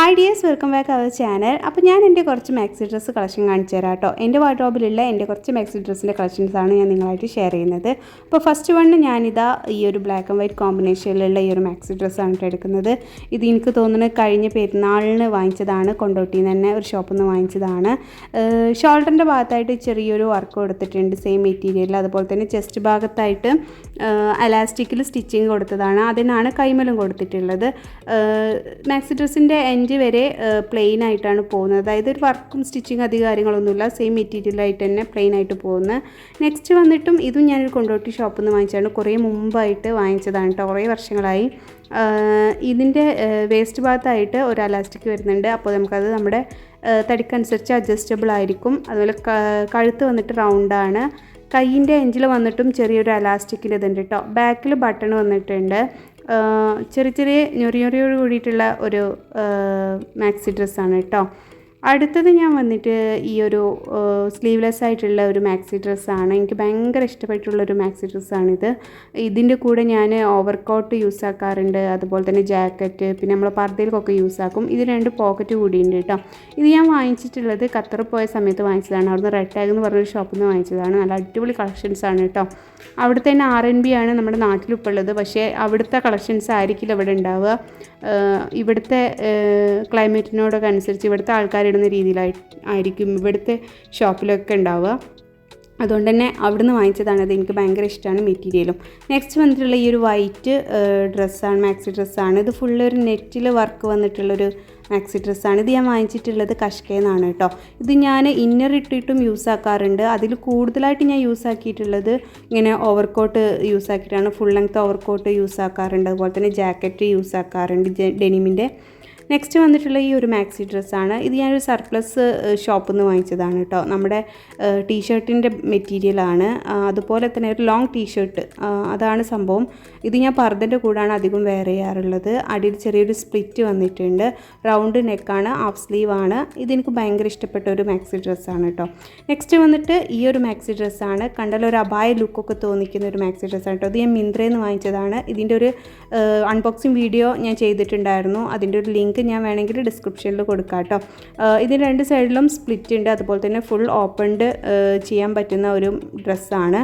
Hi dears welcome back our channel അപ്പോൾ ഞാൻ എന്റെ കുറച്ച് മാക്സി ഡ്രസ്സ് കളക്ഷൻ കാണിച്ചു തരാം കേട്ടോ. എന്റെ വാർഡ്രോബിലുള്ള എന്റെ കുറച്ച് മാക്സി ഡ്രസ്സിന്റെ കളക്ഷൻസാണ് ഞാൻ നിങ്ങളായിട്ട് ഷെയർ ചെയ്യുന്നത്. അപ്പോൾ ഫസ്റ്റ് വണ്ണ് ഞാനിതാ ഈ ഒരു ബ്ലാക്ക് ആൻഡ് വൈറ്റ് കോമ്പിനേഷനിലുള്ള ഈ ഒരു മാക്സി ഡ്രസ്സാണ് എടുക്കുന്നത്. ഇത് എനിക്ക് തോന്നുന്നത് കഴിഞ്ഞ പെരുന്നാളിന് വാങ്ങിച്ചതാണ്. കൊണ്ടോട്ടിയിൽ നിന്ന് തന്നെ ഒരു ഷോപ്പിൽ നിന്ന് വാങ്ങിച്ചതാണ്. ഷോൾഡറിന്റെ ഭാഗത്തായിട്ട് ചെറിയൊരു വർക്ക് കൊടുത്തിട്ടുണ്ട്. സെയിം മെറ്റീരിയൽ അതുപോലെ തന്നെ ചെസ്റ്റ് ഭാഗത്തായിട്ട് അലാസ്റ്റിക്കിൽ സ്റ്റിച്ചിങ് കൊടുത്തതാണ്. അതിനാണ് കൈമലും കൊടുത്തിട്ടുള്ളത്. മാക്സി ഡ്രസ്സിന്റെ എൻഡ് വരെ പ്ലെയിൻ ആയിട്ടാണ് പോകുന്നത്. അതായത് ഒരു വർക്കും സ്റ്റിച്ചിങ് അധികം കാര്യങ്ങളൊന്നുമില്ല. സെയിം മെറ്റീരിയലായിട്ട് തന്നെ പ്ലെയിൻ ആയിട്ട് പോകുന്നത്. നെക്സ്റ്റ് വന്നിട്ടും ഇതും ഞാനൊരു കൊണ്ടോട്ടി ഷോപ്പിൽ നിന്ന് വാങ്ങിച്ചതാണ്. കുറേ മുമ്പായിട്ട് വാങ്ങിച്ചതാണ് കേട്ടോ കുറേ വർഷങ്ങളായി. ഇതിന്റെ വേസ്റ്റ് ഭാഗത്തായിട്ട് ഒരു അലാസ്റ്റിക് വരുന്നുണ്ട്. അപ്പോൾ നമുക്കത് നമ്മുടെ തടിക്കനുസരിച്ച് അഡ്ജസ്റ്റബിൾ ആയിരിക്കും. അതുപോലെ കഴുത്ത് വന്നിട്ട് റൗണ്ടാണ് കൈയിന്റെ എഞ്ചിൽ വന്നിട്ടും ചെറിയൊരു അലാസ്റ്റിക്കിന്റെ ഇതുണ്ട് കേട്ടോ ബാക്കിൽ ബട്ടൺ വന്നിട്ടുണ്ട്. ചെറിയ ചെറിയ ഞൊറിയൊറിയോട് കൂടിയിട്ടുള്ള ഒരു മാക്സി ഡ്രസ്സാണ് കേട്ടോ അടുത്തത് ഞാൻ വന്നിട്ട് ഈ ഒരു സ്ലീവ്ലെസ് ആയിട്ടുള്ള ഒരു മാക്സി ഡ്രസ്സാണ് എനിക്ക് ഭയങ്കര ഇഷ്ടപ്പെട്ടുള്ള ഒരു മാക്സി ഡ്രസ്സാണിത് ഇതിന്റെ കൂടെ ഞാൻ ഓവർ കോട്ട് യൂസ് ആക്കാറുണ്ട്. അതുപോലെ തന്നെ ജാക്കറ്റ് പിന്നെ നമ്മൾ പർദ്ദയിലൊക്കെ യൂസ് ആക്കും. ഇത് രണ്ട് പോക്കറ്റ് കൂടിയുണ്ട് കേട്ടോ ഇത് ഞാൻ വാങ്ങിച്ചിട്ടുള്ളത് ഖത്തർ പോയ സമയത്ത് വാങ്ങിച്ചതാണ്. അവിടുന്ന് റെഡ് ടാഗ് എന്ന് പറഞ്ഞൊരു ഷോപ്പിൽ നിന്ന് വാങ്ങിച്ചതാണ്. നല്ല അടിപൊളി കളക്ഷൻസ് ആണ് കേട്ടോ അവിടുത്തെ തന്നെ ആർ എൻ ബി ആണ് നമ്മുടെ നാട്ടിലിപ്പോൾ ഉള്ളത് പക്ഷേ അവിടുത്തെ കളക്ഷൻസ് ആയിരിക്കില്ല ഇവിടെ ഉണ്ടാവുക ഇവിടുത്തെ ക്ലൈമറ്റിനോടൊക്കെ അനുസരിച്ച് ഇവിടുത്തെ ആൾക്കാർ ഇടുന്ന രീതിയിലായി ആയിരിക്കും ഇവിടുത്തെ ഷോപ്പിലൊക്കെ ഉണ്ടാവുക. അതുകൊണ്ട് തന്നെ അവിടുന്ന് വാങ്ങിച്ചതാണ്. അത് എനിക്ക് ഭയങ്കര ഇഷ്ടമാണ് മെറ്റീരിയലും. നെക്സ്റ്റ് വന്നിട്ടുള്ള ഈ ഒരു വൈറ്റ് ഡ്രസ്സാണ് മാക്സി ഡ്രസ്സാണ് ഇത് ഫുള്ള് ഒരു നെറ്റിൽ വർക്ക് വന്നിട്ടുള്ളൊരു മാക്സി ഡ്രസ്സാണ് ഇത് ഞാൻ വാങ്ങിച്ചിട്ടുള്ളത് കഷ്കേന്നാണ് കേട്ടോ. ഇത് ഞാൻ ഇന്നർ ഇട്ടിട്ടും യൂസ് ആക്കാറുണ്ട്. അതിൽ കൂടുതലായിട്ട് ഞാൻ യൂസ് ആക്കിയിട്ടുള്ളത് ഇങ്ങനെ ഓവർകോട്ട് യൂസ് ആക്കിയിട്ടാണ്. ഫുൾ ലെങ്ത് ഓവർകോട്ട് യൂസ് ആക്കാറുണ്ട്. അതുപോലെ തന്നെ ജാക്കറ്റ് യൂസ് ആക്കാറുണ്ട്. ഡെനിമിന്റെ നെക്സ്റ്റ് വന്നിട്ടുള്ള ഈ ഒരു മാക്സി ഡ്രസ്സാണ് ഇത് ഞാനൊരു സർപ്ലസ് ഷോപ്പിൽ നിന്ന് വാങ്ങിച്ചതാണ് കേട്ടോ നമ്മുടെ ടീഷർട്ടിന്റെ മെറ്റീരിയലാണ് അതുപോലെ തന്നെ ഒരു ലോങ് ടീഷർട്ട് അതാണ് സംഭവം. ഇത് ഞാൻ പർദ്ദന്റെ കൂടാണ് അധികം വെയർ ചെയ്യാറുള്ളത്. അടിയിൽ ചെറിയൊരു സ്പ്ലിറ്റ് വന്നിട്ടുണ്ട്. റൗണ്ട് നെക്കാണ് ഹാഫ് സ്ലീവ് ആണ്. ഇതെനിക്ക് ഭയങ്കര ഇഷ്ടപ്പെട്ട ഒരു മാക്സി ഡ്രസ്സാണ് കേട്ടോ നെക്സ്റ്റ് വന്നിട്ട് ഈ ഒരു മാക്സി ഡ്രസ്സാണ് കണ്ടാൽ ഒരു അപായ ലുക്കൊക്കെ തോന്നിക്കുന്ന ഒരു മാക്സി ഡ്രസ്സാണ് കേട്ടോ ഇത് ഞാൻ മിന്ത്രയിൽ നിന്ന് വാങ്ങിച്ചതാണ്. ഇതിന്റെ ഒരു അൺബോക്സിങ് വീഡിയോ ഞാൻ ചെയ്തിട്ടുണ്ടായിരുന്നു. അതിന്റെ ഒരു ലിങ്ക് ഞാൻ വേണമെങ്കിൽ ഡിസ്ക്രിപ്ഷനിൽ കൊടുക്കാം കേട്ടോ ഇതിന് രണ്ട് സൈഡിലും സ്പ്ലിറ്റ് ഉണ്ട്. അതുപോലെ തന്നെ ഫുൾ ഓപ്പൺഡ് ചെയ്യാൻ പറ്റുന്ന ഒരു ഡ്രസ്സാണ്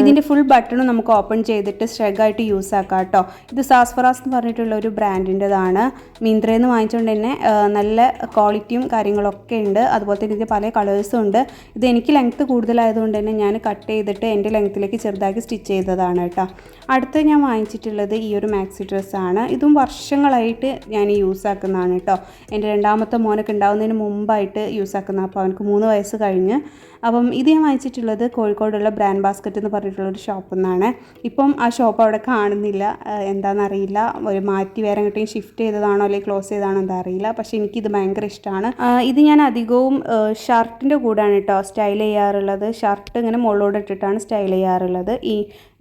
ഇതിന്റെ ഫുൾ ബട്ടണും നമുക്ക് ഓപ്പൺ ചെയ്തിട്ട് സ്ട്രെഗായിട്ട് യൂസ് ആക്കാം കേട്ടോ ഇത് സാസ്ഫറാസ് എന്ന് പറഞ്ഞിട്ടുള്ള ഒരു ബ്രാൻഡിന്റെതാണ് മിന്ത്രയിൽ നിന്ന് വാങ്ങിച്ചുകൊണ്ട് തന്നെ നല്ല ക്വാളിറ്റിയും കാര്യങ്ങളൊക്കെ ഉണ്ട്. അതുപോലെ തന്നെ ഇതിന്റെ പല കളേഴ്സും ഉണ്ട്. ഇത് എനിക്ക് ലെങ്ത്ത് കൂടുതലായതുകൊണ്ട് തന്നെ ഞാൻ കട്ട് ചെയ്തിട്ട് എന്റെ ലെങ്ത്തിലേക്ക് ചെറുതാക്കി സ്റ്റിച്ച് ചെയ്തതാണ് കേട്ടോ. അടുത്ത് ഞാൻ വാങ്ങിച്ചിട്ടുള്ളത് ഈ ഒരു മാക്സി ഡ്രസ്സാണ് ഇതും വർഷങ്ങളായിട്ട് ഞാൻ യൂസ് ആക്കുന്നതാണ് കേട്ടോ. എന്റെ രണ്ടാമത്തെ മോനൊക്കെ ഉണ്ടാകുന്നതിന് മുമ്പായിട്ട് യൂസ് ആക്കുന്ന അപ്പോൾ അവനക്ക് മൂന്ന് വയസ്സ് കഴിഞ്ഞ് അപ്പം ഇത് ഞാൻ വാങ്ങിച്ചിട്ടുള്ളത് കോഴിക്കോടുള്ള ബ്രാൻഡ് ബാസ്ക്കറ്റ് എന്ന് പറഞ്ഞിട്ടുള്ള ഒരു ഷോപ്പിൽ നിന്നാണ് ഇപ്പം ആ ഷോപ്പ് അവിടെ കാണുന്നില്ല. എന്താണെന്നറിയില്ല ഒരു മാറ്റി വേറെ കിട്ടിയും ഷിഫ്റ്റ് ചെയ്തതാണോ അല്ലെങ്കിൽ ക്ലോസ് ചെയ്തതാണോ എന്താ അറിയില്ല. പക്ഷേ എനിക്കിത് ഭയങ്കര ഇഷ്ടമാണ് ഇത് ഞാൻ അധികവും ഷർട്ടിന്റെ കൂടെയാണ് കേട്ടോ സ്റ്റൈൽ ചെയ്യാറുള്ളത്. ഷർട്ട് ഇങ്ങനെ മുകളിലോട് ഇട്ടിട്ടാണ് സ്റ്റൈൽ ചെയ്യാറുള്ളത്. ഈ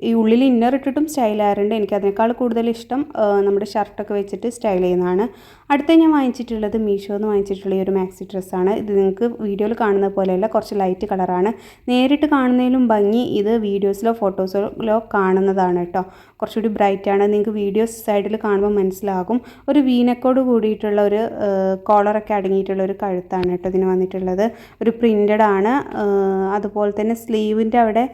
ഈ ഉള്ളിൽ ഇന്നർ ഇട്ടിട്ടും സ്റ്റൈൽ ചെയ്യാറുണ്ട്. എനിക്ക് അതിനേക്കാൾ കൂടുതൽ ഇഷ്ടം നമ്മുടെ ഷർട്ടൊക്കെ വെച്ചിട്ട് സ്റ്റൈൽ ചെയ്യുന്നതാണ്. അടുത്ത ഞാൻ വാങ്ങിച്ചിട്ടുള്ളത് മീഷോ എന്ന് വാങ്ങിച്ചിട്ടുള്ള ഈ ഒരു മാക്സി ഡ്രസ്സാണ് ഇത് നിങ്ങൾക്ക് വീഡിയോയിൽ കാണുന്ന പോലെയല്ല കുറച്ച് ലൈറ്റ് കളറാണ്. നേരിട്ട് കാണുന്നതിലും ഭംഗി ഇത് വീഡിയോസിലോ ഫോട്ടോസിലോ കാണുന്നതാണ് കേട്ടോ. കുറച്ചുകൂടി ബ്രൈറ്റാണ് നിങ്ങൾക്ക് വീഡിയോസ് സൈഡിൽ കാണുമ്പോൾ മനസ്സിലാകും. ഒരു വീനക്കോട് കൂടിയിട്ടുള്ള ഒരു കോളറൊക്കെ അടങ്ങിയിട്ടുള്ള ഒരു കഴുത്താണ് കേട്ടോ ഇതിന് വന്നിട്ടുള്ളത്. ഒരു പ്രിന്റഡ് ആണ്. അതുപോലെ തന്നെ സ്ലീവിന്റെ അവിടെ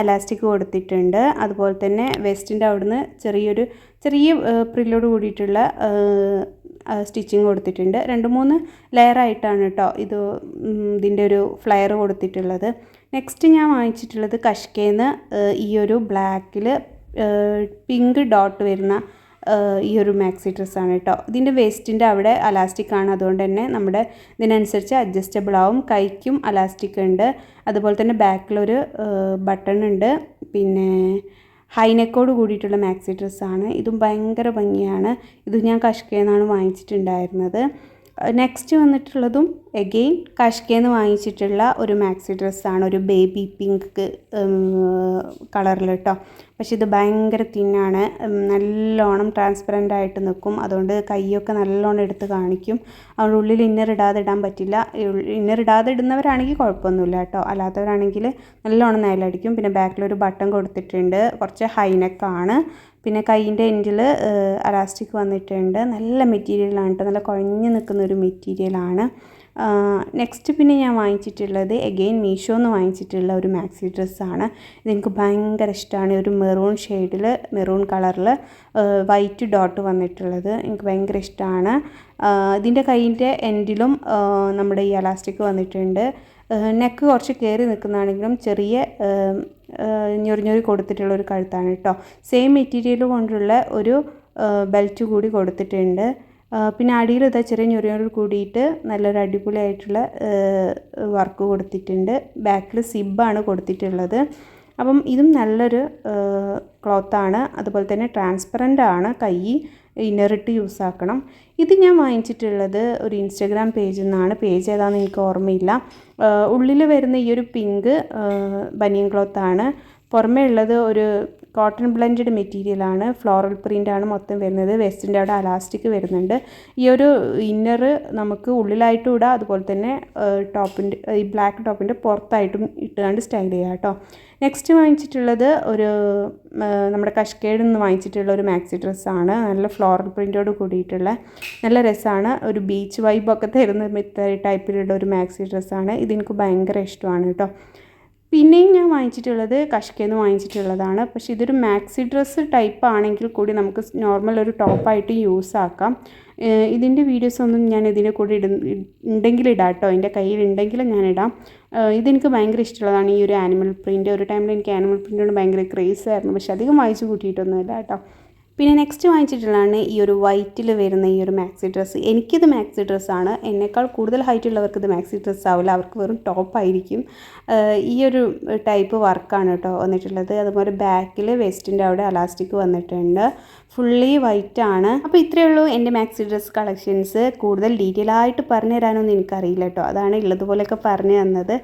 അലാസ്റ്റിക് കൊടുത്തിട്ടുണ്ട്. അതുപോലെ തന്നെ വെസ്റ്റിന്റെ അവിടുന്ന് ചെറിയൊരു ചെറിയ പ്രില്ലോട് കൂടിയിട്ടുള്ള സ്റ്റിച്ചിങ് കൊടുത്തിട്ടുണ്ട്. രണ്ട് മൂന്ന് ലെയറായിട്ടാണ് കേട്ടോ ഇത് ഇതിന്റെ ഒരു ഫ്ലയർ കൊടുത്തിട്ടുള്ളത്. നെക്സ്റ്റ് ഞാൻ വാങ്ങിച്ചിട്ടുള്ളത് കഷ്കേന്ന് ഈ ഒരു ബ്ലാക്കിൽ പിങ്ക് ഡോട്ട് വരുന്ന ഈ ഒരു മാക്സി ഡ്രസ്സാണ് കേട്ടോ ഇതിന്റെ വേസ്റ്റിന്റെ അവിടെ അലാസ്റ്റിക് ആണ്. അതുകൊണ്ട് തന്നെ നമ്മുടെ ഇതിനനുസരിച്ച് അഡ്ജസ്റ്റബിൾ ആവും. കൈക്കും അലാസ്റ്റിക് ഉണ്ട്. അതുപോലെ തന്നെ ബാക്കിലൊരു ബട്ടൺ ഉണ്ട്. പിന്നെ ഹൈനെക്കോട് കൂടിയിട്ടുള്ള മാക്സി ഡ്രസ്സാണ്. ഇതും ഭയങ്കര ഭംഗിയാണ്. ഇത് ഞാൻ കഷ്കയെന്നാണ് വാങ്ങിച്ചിട്ടുണ്ടായിരുന്നത്. നെക്സ്റ്റ് വന്നിട്ടുള്ളതും എഗെയിൻ കഷ്കേന്ന് വാങ്ങിച്ചിട്ടുള്ള ഒരു മാക്സി ഡ്രസ്സാണ് ഒരു ബേബി പിങ്ക് കളറിൽ കേട്ടോ പക്ഷെ ഇത് ഭയങ്കര തിന്നാണ് നല്ലോണം ട്രാൻസ്പെറന്റ് ആയിട്ട് നിൽക്കും അതുകൊണ്ട് കൈയൊക്കെ നല്ലോണം എടുത്ത് കാണിക്കും. അതുകൊണ്ട് ഉള്ളിൽ ഇന്നർ ഇടാതെ ഇടാൻ പറ്റില്ല. ഇന്നർ ഇടാതെ ഇടുന്നവരാണെങ്കിൽ കുഴപ്പമൊന്നുമില്ല കേട്ടോ അല്ലാത്തവരാണെങ്കിൽ നല്ലോണം നിലടിക്കും പിന്നെ ബാക്കിലൊരു ബട്ടൺ കൊടുത്തിട്ടുണ്ട്. കുറച്ച് ഹൈനെക്കാണ് പിന്നെ കൈയിന്റെ എൻഡിൽ അലാസ്റ്റിക് വന്നിട്ടുണ്ട്. നല്ല മെറ്റീരിയലാണ് കേട്ടോ നല്ല കുഴഞ്ഞു നിൽക്കുന്ന ഒരു മെറ്റീരിയലാണ് നെക്സ്റ്റ് പിന്നെ ഞാൻ വാങ്ങിച്ചിട്ടുള്ളത് എഗെയിൻ മീഷോ എന്ന് വാങ്ങിച്ചിട്ടുള്ള ഒരു മാക്സി ഡ്രസ്സാണ് ഇതെനിക്ക് ഭയങ്കര ഇഷ്ടമാണ് ഒരു മെറൂൺ ഷെയ്ഡിൽ മെറൂൺ കളറിൽ വൈറ്റ് ഡോട്ട് വന്നിട്ടുള്ളത്. എനിക്ക് ഭയങ്കര ഇഷ്ടമാണ് ഇതിന്റെ കൈയിന്റെ എൻഡിലും നമ്മുടെ ഈ അലാസ്റ്റിക് വന്നിട്ടുണ്ട്. നെക്ക് കുറച്ച് കയറി നിൽക്കുന്നതാണെങ്കിലും ചെറിയ ഞൊറിഞ്ഞൊറി കൊടുത്തിട്ടുള്ള ഒരു കഴുത്താണ് കേട്ടോ. സെയിം മെറ്റീരിയൽ കൊണ്ടുള്ള ഒരു ബെൽറ്റ് കൂടി കൊടുത്തിട്ടുണ്ട്. പിന്നെ അടിയിൽ ഇതാ ചെറിയ ഞൊറിയോട് കൂടിയിട്ട് നല്ലൊരു അടിപൊളിയായിട്ടുള്ള വർക്ക് കൊടുത്തിട്ടുണ്ട്. ബാക്കിൽ സിബാണ് കൊടുത്തിട്ടുള്ളത്. അപ്പം ഇതും നല്ലൊരു ക്ലോത്താണ് അതുപോലെ തന്നെ ട്രാൻസ്പെറന്റ് ആണ് കൈ. ഇന്നറിട്ട് യൂസ് ആക്കണം ഇത് ഞാൻ വാങ്ങിച്ചിട്ടുള്ളത് ഒരു ഇൻസ്റ്റഗ്രാം പേജിൽ നിന്നാണ്. പേജ് ഏതാണെന്ന് എനിക്ക് ഓർമ്മയില്ല. ഉള്ളിൽ വരുന്ന ഈ ഒരു പിങ്ക് ബനിയൻ ക്ലോത്താണ്. പുറമേ ഉള്ളത് ഒരു കോട്ടൺ ബ്ലെൻഡഡ് മെറ്റീരിയലാണ് ഫ്ലോറൽ പ്രിന്റാണ് മൊത്തം വരുന്നത്. വെസ്റ്റിന്റെ അവിടെ അലാസ്റ്റിക് വരുന്നുണ്ട്. ഈ ഒരു ഇന്നർ നമുക്ക് ഉള്ളിലായിട്ടും ഇടാം അതുപോലെ തന്നെ ടോപ്പിന്റെ ഈ ബ്ലാക്ക് ടോപ്പിന്റെ പുറത്തായിട്ടും ഇട്ടുകൊണ്ട് സ്റ്റൈൽ ചെയ്യാം കേട്ടോ. നെക്സ്റ്റ് വാങ്ങിച്ചിട്ടുള്ളത് ഒരു നമ്മുടെ കഷ്കേഡിൽ നിന്ന് വാങ്ങിച്ചിട്ടുള്ള ഒരു മാക്സി ഡ്രസ്സാണ് നല്ല ഫ്ലോറൽ പ്രിന്റോട് കൂടിയിട്ടുള്ള നല്ല രസമാണ്. ഒരു ബീച്ച് വൈബൊക്കെ തരുന്ന ടൈപ്പിലുള്ള ഒരു മാക്സി ഡ്രസ്സാണ് ഇതെനിക്ക് ഭയങ്കര ഇഷ്ടമാണ് കേട്ടോ. പിന്നെയും ഞാൻ വാങ്ങിച്ചിട്ടുള്ളത് കഷ്കേന്ന് വാങ്ങിച്ചിട്ടുള്ളതാണ്. പക്ഷേ ഇതൊരു മാക്സി ഡ്രസ്സ് ടൈപ്പ് ആണെങ്കിൽ കൂടി നമുക്ക് നോർമൽ ഒരു ടോപ്പായിട്ട് യൂസ് ആക്കാം. ഇതിന്റെ വീഡിയോസ് ഒന്നും ഞാൻ ഇതിന്റെ കൂടെ ഇട ഉണ്ടെങ്കിൽ ഇടാം കേട്ടോ. എന്റെ കയ്യിൽ ഉണ്ടെങ്കിൽ ഞാൻ ഇടാം. ഇതെനിക്ക് ഭയങ്കര ഇഷ്ടമുള്ളതാണ്. ഈ ഒരു ആനിമൽ പ്രിന്റ് ഒരു ടൈമിൽ എനിക്ക് ആനിമൽ പ്രിന്റിനോട് ഭയങ്കര ക്രേസ് ആയിരുന്നു. പക്ഷെ അധികം വായിച്ചു കൂട്ടിയിട്ടൊന്നുമില്ല കേട്ടോ. പിന്നെ നെക്സ്റ്റ് വാങ്ങിച്ചിട്ടുള്ളതാണ് ഈ ഒരു വൈറ്റിൽ വരുന്ന ഈ ഒരു മാക്സി ഡ്രസ്സ് എനിക്കിത് മാക്സി ഡ്രസ്സാണ് എന്നേക്കാൾ കൂടുതൽ ഹൈറ്റ് ഉള്ളവർക്ക് ഇത് മാക്സി ഡ്രസ്സ് ആവില്ല. അവർക്ക് വെറും ടോപ്പായിരിക്കും ഈ ഒരു ടൈപ്പ് വർക്കാണ് കേട്ടോ വന്നിട്ടുള്ളത്. അതുപോലെ ബാക്കിൽ വെസ്റ്റിന്റെ അവിടെ അലാസ്റ്റിക് വന്നിട്ടുണ്ട്. ഫുള്ളി വൈറ്റ് ആണ്. അപ്പോൾ ഇത്രയേ ഉള്ളൂ എന്റെ മാക്സി ഡ്രസ്സ് കളക്ഷൻസ് കൂടുതൽ ഡീറ്റെയിൽ ആയിട്ട് പറഞ്ഞു തരാനൊന്നും എനിക്കറിയില്ല കേട്ടോ. അതാണ് ഉള്ളതുപോലെയൊക്കെ പറഞ്ഞു തന്നത്.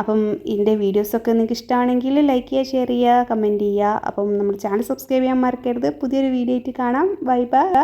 അപ്പം എന്റെ വീഡിയോസൊക്കെ നിങ്ങൾക്ക് ഇഷ്ടമാണെങ്കിൽ ലൈക്ക് ചെയ്യുക ഷെയർ ചെയ്യുക കമന്റ് ചെയ്യുക. അപ്പം നമ്മുടെ ചാനൽ സബ്സ്ക്രൈബ് ചെയ്യാൻ മറക്കരുത്. പുതിയൊരു വീഡിയോ കാണാം. Bye bye